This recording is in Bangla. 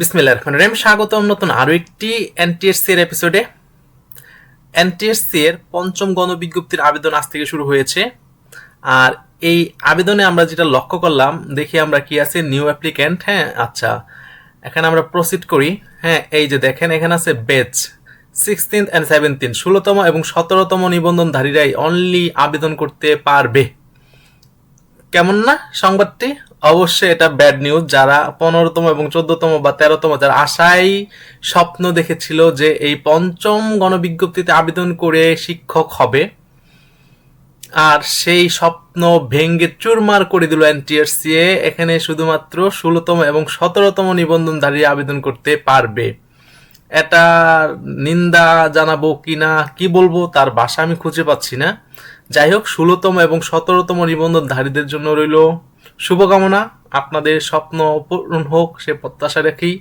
বিসমিল্লাহ রহমান রহিম। স্বাগতম নতুন আরও একটি এনটিএসসি এর এপিসোডে এনটিএসসি এর পঞ্চম গণবিজ্ঞপ্তির আবেদন আজ থেকে শুরু হয়েছে। আর এই আবেদনে আমরা যেটা লক্ষ্য করলাম, দেখি আমরা কি আছে নিউ অ্যাপ্লিক্যান্ট হ্যাঁ আচ্ছা। এখানে আমরা প্রসিড করি। হ্যাঁ এই যে দেখেন, এখানে আছে বেচ সিক্সটিন্থ অ্যান্ড সেভেন্টিন ষোলোতম এবং সতেরোতম নিবন্ধনধারীরাই অনলি আবেদন করতে পারবে। কেমন না সংবাদটি? অবশ্যই এটা ব্যাড নিউজ যারা পনেরোতম এবং চোদ্দতম বা তেরোতম, যারা আশাই স্বপ্ন দেখেছিল যে এই পঞ্চম গণবিজ্ঞপ্তিতে আবেদন করে শিক্ষক হবে, আর সেই স্বপ্ন ভেঙ্গে চুরমার করে দিল এনটিআরসিএ। এখানে শুধুমাত্র ষোলোতম এবং সতেরোতম নিবন্ধনধারী আবেদন করতে পারবে। এটা নিন্দা জানাব কি না, কি বলব, তার ভাষা আমি খুঁজে পাচ্ছি না। যাই হোক, ষোলোতম এবং সতেরোতম নিবন্ধনধারীদের জন্য রইল শুভকামনা। আপনাদের স্বপ্ন পূরণ হোক, সে প্রত্যাশা রেখেই